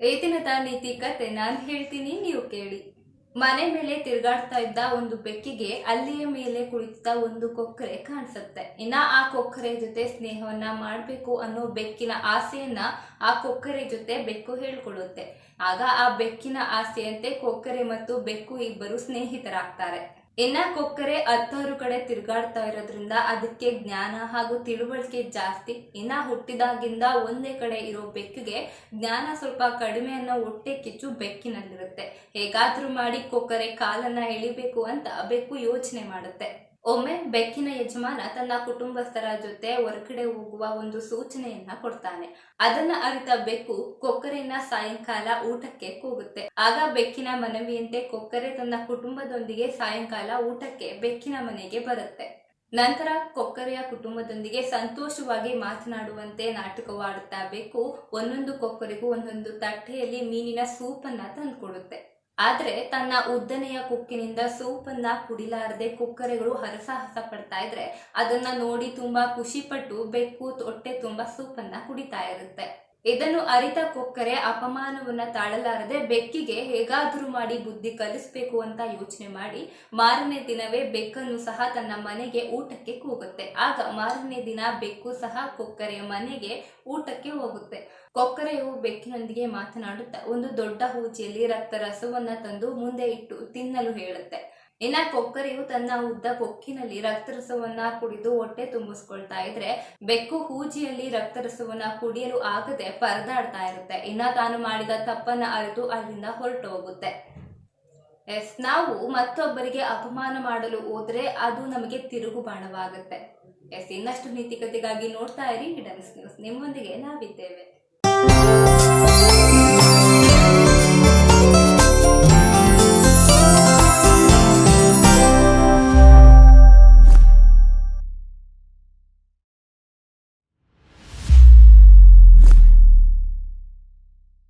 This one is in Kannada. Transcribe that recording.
ದಿನದ ನೀತಿ ಕತೆ ನಾನು ಹೇಳ್ತೀನಿ ನೀವು ಕೇಳಿ. ಮನೆ ಮೇಲೆ ತಿರುಗಾಡ್ತಾ ಇದ್ದ ಒಂದು ಬೆಕ್ಕಿಗೆ ಅಲ್ಲಿಯ ಮೇಲೆ ಕುಳಿತ ಒಂದು ಕೊಕ್ಕರೆ ಕಾಣಿಸುತ್ತೆ. ಇನ್ನ ಆ ಕೊಕ್ಕರೆ ಜೊತೆ ಸ್ನೇಹವನ್ನ ಮಾಡಬೇಕು ಅನ್ನೋ ಬೆಕ್ಕಿನ ಆಸೆಯನ್ನ ಆ ಕೊಕ್ಕರೆ ಜೊತೆ ಬೆಕ್ಕು ಹೇಳ್ಕೊಳ್ಳುತ್ತೆ ಆಗ ಆ ಬೆಕ್ಕಿನ ಆಸೆಯಂತೆ ಕೊಕ್ಕರೆ ಮತ್ತು ಬೆಕ್ಕು ಇಬ್ಬರು ಸ್ನೇಹಿತರಾಗ್ತಾರೆ. ಇನ್ನ ಕೊಕ್ಕರೆ ಹತ್ತಾರು ಕಡೆ ತಿರುಗಾಡ್ತಾ ಇರೋದ್ರಿಂದ ಅದಕ್ಕೆ ಜ್ಞಾನ ಹಾಗೂ ತಿಳುವಳಿಕೆ ಜಾಸ್ತಿ. ಇನ್ನ ಹುಟ್ಟಿದಾಗಿಂದ ಒಂದೇ ಕಡೆ ಇರೋ ಬೆಕ್ಕಿಗೆ ಜ್ಞಾನ ಸ್ವಲ್ಪ ಕಡಿಮೆ ಅನ್ನೋ ಹೊಟ್ಟೆ ಕಿಚ್ಚು ಬೆಕ್ಕಿನಲ್ಲಿರುತ್ತೆ. ಹೇಗಾದ್ರೂ ಮಾಡಿ ಕೊಕ್ಕರೆ ಕಾಲನ್ನ ಎಳಿಬೇಕು ಅಂತ ಬೆಕ್ಕು ಯೋಚನೆ ಮಾಡುತ್ತೆ. ಒಮ್ಮೆ ಬೆಕ್ಕಿನ ಯಜಮಾನ ತನ್ನ ಕುಟುಂಬಸ್ಥರ ಜೊತೆ ಹೊರಗಡೆ ಹೋಗುವ ಒಂದು ಸೂಚನೆಯನ್ನ ಕೊಡ್ತಾನೆ. ಅದನ್ನ ಅರಿತ ಬೆಕ್ಕು ಕೊಕ್ಕರೆಯನ್ನ ಸಾಯಂಕಾಲ ಊಟಕ್ಕೆ ಕೂಗುತ್ತೆ. ಆಗ ಬೆಕ್ಕಿನ ಮನವಿಯಂತೆ ಕೊಕ್ಕರೆ ತನ್ನ ಕುಟುಂಬದೊಂದಿಗೆ ಸಾಯಂಕಾಲ ಊಟಕ್ಕೆ ಬೆಕ್ಕಿನ ಮನೆಗೆ ಬರುತ್ತೆ. ನಂತರ ಕೊಕ್ಕರೆಯ ಕುಟುಂಬದೊಂದಿಗೆ ಸಂತೋಷವಾಗಿ ಮಾತನಾಡುವಂತೆ ನಾಟಕವಾಡುತ್ತಾ ಬೆಕ್ಕು ಒಂದೊಂದು ಕೊಕ್ಕರೆಗೂ ಒಂದೊಂದು ತಟ್ಟೆಯಲ್ಲಿ ಮೀನಿನ ಸೂಪನ್ನ ತಂದುಕೊಡುತ್ತೆ. ಆದ್ರೆ ತನ್ನ ಉದ್ದನೆಯ ಕುಕ್ಕಿನಿಂದ ಸೂಪನ್ನ ಕುಡಿಲಾರದೆ ಕೊಕ್ಕರೆಗಳು ಹರಸಾಹಸ ಪಡ್ತಾ ಇದ್ರೆ ಅದನ್ನ ನೋಡಿ ತುಂಬಾ ಖುಷಿ ಪಟ್ಟು ಬೆಕ್ಕು ಹೊಟ್ಟೆ ತುಂಬಾ ಸೂಪನ್ನ ಕುಡಿತಾ ಇರುತ್ತೆ. ಇದನ್ನು ಅರಿತ ಕೊಕ್ಕರೆ ಅಪಮಾನವನ್ನ ತಾಳಲಾರದೆ ಬೆಕ್ಕಿಗೆ ಹೇಗಾದ್ರೂ ಮಾಡಿ ಬುದ್ಧಿ ಕಲಿಸ್ಬೇಕು ಅಂತ ಯೋಚನೆ ಮಾಡಿ ಮಾರನೇ ದಿನವೇ ಬೆಕ್ಕನ್ನು ಸಹ ತನ್ನ ಮನೆಗೆ ಊಟಕ್ಕೆ ಕೂಗುತ್ತೆ. ಆಗ ಮಾರನೇ ದಿನ ಬೆಕ್ಕು ಸಹ ಕೊಕ್ಕರೆಯ ಮನೆಗೆ ಊಟಕ್ಕೆ ಹೋಗುತ್ತೆ. ಕೊಕ್ಕರೆಯು ಬೆಕ್ಕಿನೊಂದಿಗೆ ಮಾತನಾಡುತ್ತಾ ಒಂದು ದೊಡ್ಡ ಹೂಜಿಯಲ್ಲಿ ರಕ್ತ ರಸವನ್ನ ತಂದು ಮುಂದೆ ಇಟ್ಟು ತಿನ್ನಲು ಹೇಳುತ್ತೆ. ಇನ್ನ ಕೊಕ್ಕರೆಯು ತನ್ನ ಉದ್ದ ಕೊಕ್ಕಿನಲ್ಲಿ ರಕ್ತರಸವನ್ನ ಕುಡಿದು ಹೊಟ್ಟೆ ತುಂಬಿಸ್ಕೊಳ್ತಾ ಇದ್ರೆ ಬೆಕ್ಕು ಹೂಜಿಯಲ್ಲಿ ರಕ್ತರಸವನ್ನ ಕುಡಿಯಲು ಆಗದೆ ಪರದಾಡ್ತಾ ಇರುತ್ತೆ. ಇನ್ನ ತಾನು ಮಾಡಿದ ತಪ್ಪನ್ನ ಅರಿತು ಅಲ್ಲಿಂದ ಹೊರಟು ಹೋಗುತ್ತೆ ಎಸ್, ನಾವು ಮತ್ತೊಬ್ಬರಿಗೆ ಅಪಮಾನ ಮಾಡಲು ಹೋದ್ರೆ ಅದು ನಮಗೆ ತಿರುಗು ಬಾಣವಾಗುತ್ತೆ. ಎಸ್, ಇನ್ನಷ್ಟು ನೀತಿಕತೆಗಾಗಿ ನೋಡ್ತಾ ಇರಿ. ಹಿಡನ್ಸ್ ನ್ಯೂಸ್ ನಿಮ್ಮೊಂದಿಗೆ ನಾವಿದ್ದೇವೆ.